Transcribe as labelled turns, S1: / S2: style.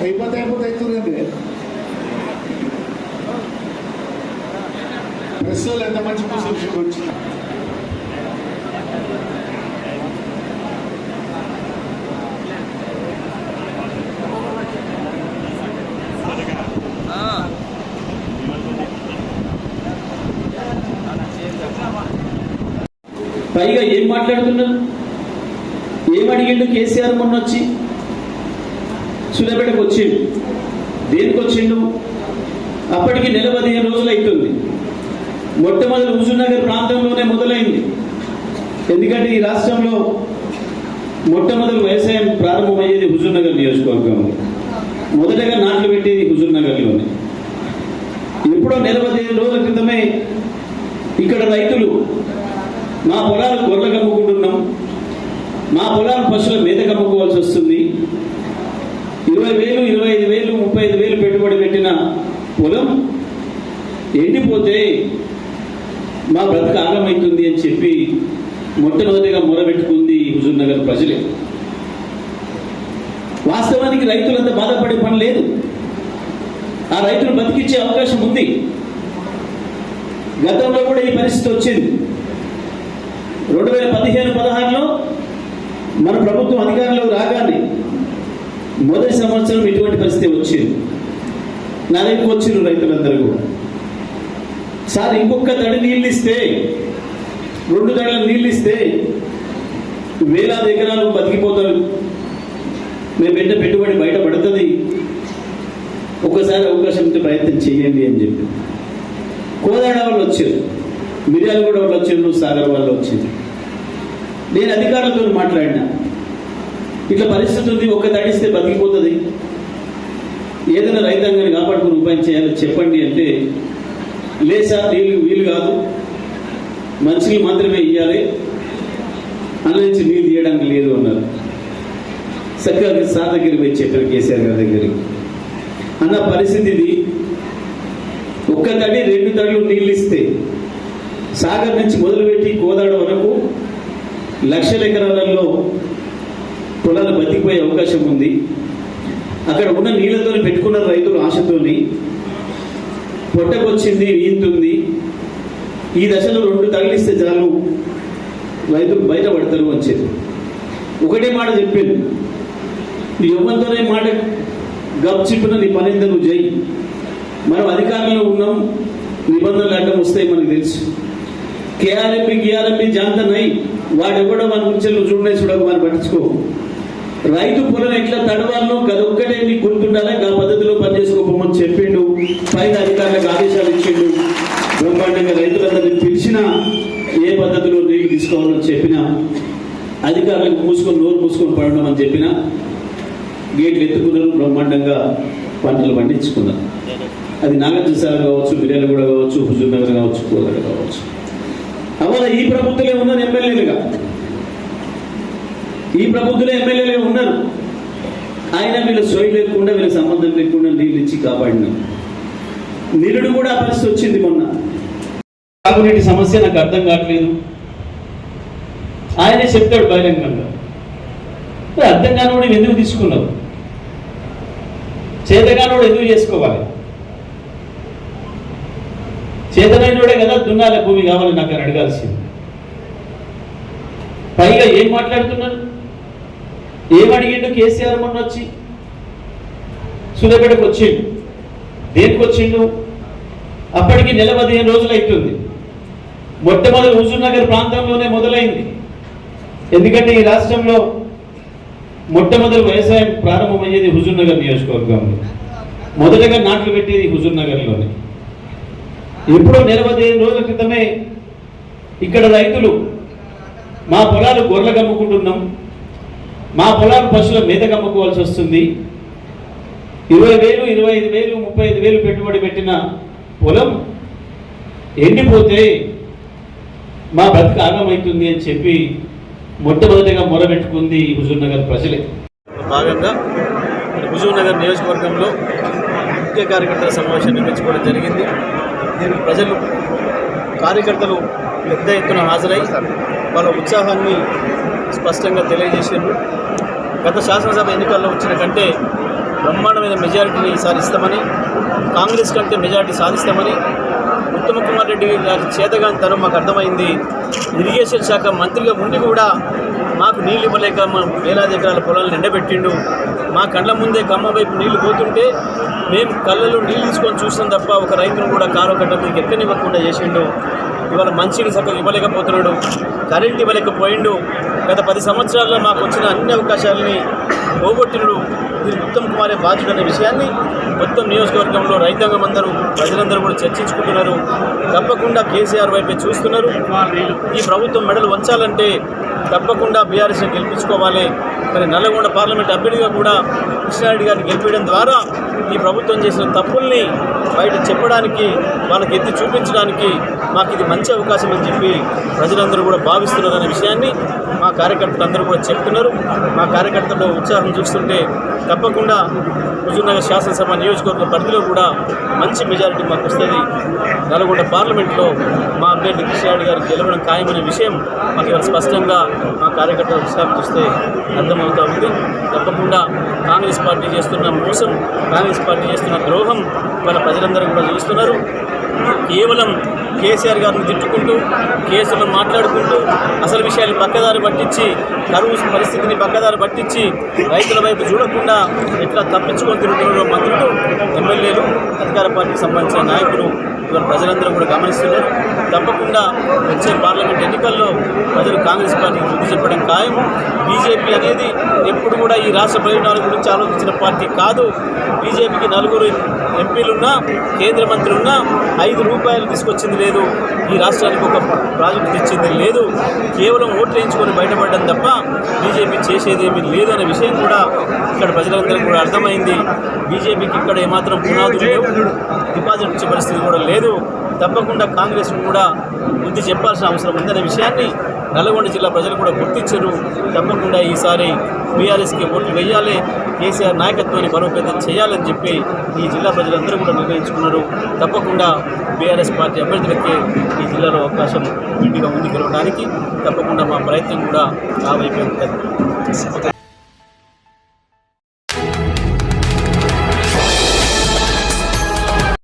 S1: అయిపోతే అయిపోతే అవుతుందండి ప్రెస్ వాళ్ళు ఎంత మంచి ముసలి
S2: పైగా ఏం మాట్లాడుతున్నారు? ఏం అడిగిండు కేసీఆర్ మొన్న వచ్చి సులభెడకు వచ్చిండు. దేనికి వచ్చిండు? అప్పటికి నెల పదిహేను రోజులు అవుతుంది మొట్టమొదటి హుజూర్నగర్ ప్రాంతంలోనే మొదలైంది. ఎందుకంటే ఈ రాష్ట్రంలో మొట్టమొదటి వ్యవసాయం ప్రారంభమయ్యేది హుజూర్నగర్ నియోజకవర్గంలో. మొదటగా నాట్లు పెట్టేది హుజూర్నగర్లోనే. ఎప్పుడో నెల పదిహేను రోజుల క్రితమే ఇక్కడ రైతులు మా పొలాలు గొర్రెలు కమ్ముకుంటున్నాం. మా పొలాలు పశువుల మీద కమ్ముకోవాల్సి వస్తుంది. ఇరవై వేలు ఇరవై ఐదు వేలు ముప్పై ఐదు వేలు పెట్టుబడి పెట్టిన పొలం ఎండిపోతే మా బ్రతక ఆగమవుతుంది అని చెప్పి మొట్టమొదటిగా మొరబెట్టుకుంది హుజూర్ నగర్ ప్రజలే. వాస్తవానికి రైతులంతా బాధపడే పని లేదు. ఆ రైతులు బతికించే అవకాశం ఉంది. గతంలో కూడా ఈ పరిస్థితి వచ్చింది. రెండు వేల పదిహేను పదహారులో మన ప్రభుత్వం అధికారంలోకి రాగానే మొదటి సంవత్సరం ఇటువంటి పరిస్థితి వచ్చింది. నా దగ్గరకు వచ్చిండ్రు రైతులందరూ కూడా. సార్ ఇంకొక తడి నీళ్ళు ఇస్తే రెండు తడల నీళ్ళు ఇస్తే వేలాది ఎకరాలు బతికిపోతారు. మేము పెట్టే పెట్టుబడి బయట పడుతుంది. ఒకసారి అవకాశం ఉంటే ప్రయత్నం చేయండి అని చెప్పి. కోదాడ వాళ్ళు వచ్చారు. మిర్యాలగూడ వాళ్ళు వచ్చారు సాగర్ వాళ్ళు వచ్చారు. నేను అధికారులతో మాట్లాడినా. ఇట్లా పరిస్థితి ఉంది ఒక్క తడిస్తే బతికిపోతుంది. ఏదైనా రైతాంగాన్ని కాపాడుకుని ఉపాయం చేయాలో చెప్పండి అంటే లేసా సార్ నీళ్ళు వీలు కాదు. మంచిని మాత్రమే ఇవ్వాలి అందులోంచి నీళ్ళు తీయడానికి లేదు అన్నారు. సరిగ్గా సార్ దగ్గర పోయి చెప్పారు కేసీఆర్ గారి దగ్గరికి. అన్న పరిస్థితి ఇది ఒక్క తడి రెండు తడులు నీళ్ళు ఇస్తే సాగర్ నుంచి మొదలుపెట్టి కోదాడ వరకు లక్షల ఎకరాలలో పొలాలు బతికిపోయే అవకాశం ఉంది. అక్కడ ఉన్న నీళ్ళతో పెట్టుకున్న రైతులు ఆశతోని పొట్టకొచ్చింది ఈంతుంది. ఈ దశలో రెండు తగిలిస్తే చాలు. రైతులు బయటపడతారు అని చెప్పి. ఒకటే మాట చెప్పింది నీ ఎవరితోనే మాట గప్ చెప్పిన నీ పనింద నువ్వు చేయి మనం అధికారంలో ఉన్నాం. నిబంధనలు అడ్డం వస్తాయి మనకు తెలుసు. కేఆర్ఎంపీ గిఆర్ఎంపీ జాంత నై. వాడెవడో మన గురించి నువ్వు చూడనే చూడక మనం పట్టించుకో. రైతు పొలం ఎట్లా తడవాలో గదొక్కటే నీకు గుర్తుండాలి ఆ పద్ధతిలో పనిచేసుకోమని చెప్పిండు. పైన అధికారులకు ఆదేశాలు ఇచ్చిండు. బ్రహ్మాండంగా రైతులందరినీ పిలిచినా ఏ పద్ధతిలో నీళ్ళు తీసుకోవాలని చెప్పిన అధికారులకు మూసుకొని నోరు మూసుకొని పడడం అని చెప్పిన గేట్లు ఎత్తుకున్నారు బ్రహ్మాండంగా పంటలు పండించుకున్నారు. అది నాగార్జున సాగర్ కావచ్చు మిర్యాలగూడ కావచ్చు హుజూర్ నగర్ కావచ్చు కోదడ కావచ్చు. అవాళ ఈ ప్రభుత్వమే ఏముందని ఎమ్మెల్యేలుగా ఈ ప్రభుత్వంలో ఎమ్మెల్యేలే ఉన్నారు. ఆయన వీళ్ళ సోయి లేకుండా వీళ్ళ సంబంధం లేకుండా నీళ్ళు ఇచ్చి కాపాడినా. నిరుడు కూడా ఆ పరిస్థితి వచ్చింది మొన్న. తాగునీటి సమస్య నాకు అర్థం కావట్లేదు. ఆయనే చెప్తాడు బహిరంగంగా. అర్థం కానివాడు ఎందుకు తీసుకున్నావు? చేతగానోడు ఎందుకు చేసుకోవాలి? చేతనైనోడే కదా దున్నాల భూమి కావాలి నాకు అని అడగాల్సింది. పైగా ఏం మాట్లాడుతున్నారు? ఏం అడిగిండు కేసీఆర్ మొన్న వచ్చి? సూర్యాపేటకు వచ్చిండు. దేనికి వచ్చిండు? అప్పటికి నెల పదిహేను రోజులు అవుతుంది మొట్టమొదటి హుజూర్ నగర్ ప్రాంతంలోనే మొదలైంది. ఎందుకంటే ఈ రాష్ట్రంలో మొట్టమొదటి వ్యవసాయం ప్రారంభమయ్యేది హుజూర్ నగర్ నియోజకవర్గంలో. మొదటగా నాట్లు పెట్టేది హుజూర్ నగర్లోనే. ఎప్పుడో నెల పదిహేను రోజుల క్రితమే ఇక్కడ రైతులు మా పొలాలు గొర్రెలు కమ్ముకుంటున్నాం మా పొలాలు పశువుల మీద కమ్ముకోవాల్సి వస్తుంది. ఇరవై వేలు ఇరవై ఐదు వేలు ముప్పై ఐదు వేలు పెట్టుబడి పెట్టిన పొలం ఎండిపోతే మా బతుకు ఆగమవుతుంది అని చెప్పి మొట్టమొదటిగా మొరబెట్టుకుంది హుజూర్నగర్ ప్రజలే.
S3: భాగంగా హుజూర్నగర్ నియోజకవర్గంలో ముఖ్య కార్యకర్తల సమావేశం నిర్వహించుకోవడం జరిగింది. దీనికి ప్రజలు కార్యకర్తలు పెద్ద ఎత్తున హాజరై వాళ్ళ ఉత్సాహాన్ని స్పష్టంగా తెలియజేసిండు గత శాసనసభ ఎన్నికల్లో వచ్చిన కంటే
S2: బ్రహ్మాండమైన మెజారిటీని ఈసారి ఇస్తామని కాంగ్రెస్ కంటే మెజారిటీ సాధిస్తామని ఉత్తమ కుమార్ రెడ్డి గారి చేతగాని తరం మాకు అర్థమైంది. ఇరిగేషన్ శాఖ మంత్రిగా ఉండి కూడా మాకు నీళ్ళు ఇవ్వలేక మా వేలాది ఎకరాల పొలాలను ఎండబెట్టిండు. మా కళ్ళ ముందే కమ్మ వైపు నీళ్ళు పోతుంటే మేము కళ్ళలో నీళ్ళు తీసుకొని చూస్తాం తప్ప ఒక రైతును కూడా కారు కట్ట మీకు ఎక్కనివ్వకుండా చేసిండు. ఇవాళ మంచిని చక్కగా ఇవ్వలేకపోతున్నాడు. కరెంట్ ఇవ్వలేకపోయిండు. గత పది సంవత్సరాల్లో మాకు వచ్చిన అన్ని అవకాశాలని పోగొట్టినడు దీనికి ఉత్తమ్ కుమారే బాధ్యుడు అనే విషయాన్ని మొత్తం నియోజకవర్గంలో రైతాంగం అందరూ ప్రజలందరూ కూడా చర్చించుకుంటున్నారు. తప్పకుండా కేసీఆర్ వైపే చూస్తున్నారు. ఈ ప్రభుత్వం మెడలు వంచాలంటే తప్పకుండా బీఆర్ఎస్ని గెలిపించుకోవాలి. మరి నల్లగొండ పార్లమెంట్ అభ్యర్థిగా కూడా కృష్ణారెడ్డి గారిని గెలిపించడం ద్వారా ఈ ప్రభుత్వం చేసిన తప్పుల్ని బయట చెప్పడానికి వాళ్ళకి ఎత్తి చూపించడానికి మాకు ఇది మంచి అవకాశం అని చెప్పి ప్రజలందరూ కూడా భావిస్తున్నారు అనే విషయాన్ని మా కార్యకర్తలు అందరూ కూడా చెప్తున్నారు. మా కార్యకర్తల్లో ఉత్సాహం చూస్తుంటే తప్పకుండా హుజూర్నగర్ శాసనసభ నియోజకవర్గ పరిధిలో కూడా మంచి మెజారిటీ మాకు వస్తుంది. నల్గొండ పార్లమెంట్లో మా అభ్యర్థి కృష్ణారెడ్డి గారు గెలవడం ఖాయమనే విషయం మాకు ఇవాళ స్పష్టంగా మా కార్యకర్తల ఉత్సాహం చూస్తే అర్థమవుతా ఉంది. తప్పకుండా కాంగ్రెస్ పార్టీ చేస్తున్న మోసం కాంగ్రెస్ పార్టీ చేస్తున్న ద్రోహం వాళ్ళ ప్రజలందరూ కూడా చూస్తున్నారు. కేవలం కేసీఆర్ గారిని తిట్టుకుంటూ కేసులను మాట్లాడుకుంటూ అసలు విషయాలు పక్కదారి పట్టించి కరువు పరిస్థితిని పక్కదారి పట్టించి రైతుల వైపు చూడకుండా ఎట్లా తప్పించుకొని తిరుగుతున్నారో మంత్రులు ఎమ్మెల్యేలు అధికార పార్టీకి సంబంధించిన నాయకులు ఇవాళ ప్రజలందరూ కూడా గమనిస్తున్నారు. తప్పకుండా వచ్చే పార్లమెంట్ ఎన్నికల్లో ప్రజలు కాంగ్రెస్ పార్టీకి బుద్ధి చెప్పడం ఖాయం. బీజేపీ అనేది ఎప్పుడు కూడా ఈ రాష్ట్ర ప్రయోజనాల గురించి ఆలోచించిన పార్టీ కాదు. బీజేపీకి నలుగురు ఎంపీలున్నా కేంద్ర మంత్రి ఉన్నా ఐదు రూపాయలు తీసుకొచ్చింది లేదు. ఈ రాష్ట్రానికి ఒక ప్రాజెక్టు తెచ్చింది లేదు. కేవలం ఓట్లు వేయించుకొని బయటపడడం తప్ప బీజేపీ చేసేది ఏమీ లేదు అనే విషయం కూడా ఇక్కడ ప్రజలందరికీ కూడా అర్థమైంది. బీజేపీకి ఇక్కడ ఏమాత్రం పునాదులు లేవు. డిపాజిట్ ఇచ్చే పరిస్థితి కూడా లేదు. తప్పకుండా కాంగ్రెస్ కూడా బుద్ధి చెప్పాల్సిన అవసరం ఉందనే విషయాన్ని నల్గొండ జిల్లా ప్రజలు కూడా గుర్తించారు. తప్పకుండా ఈసారి బీఆర్ఎస్కి ఓట్లు వేయాలి. కేసీఆర్ నాయకత్వాన్ని బలోపేతం చేయాలని చెప్పి ఈ జిల్లా ప్రజలందరూ కూడా నిర్ణయించుకున్నారు. తప్పకుండా బీఆర్ఎస్ పార్టీ అభ్యర్థులకే ఈ జిల్లాలో అవకాశం విడిగా ఉంది గెలవడానికి. తప్పకుండా మా ప్రయత్నం కూడా ఆ వైపు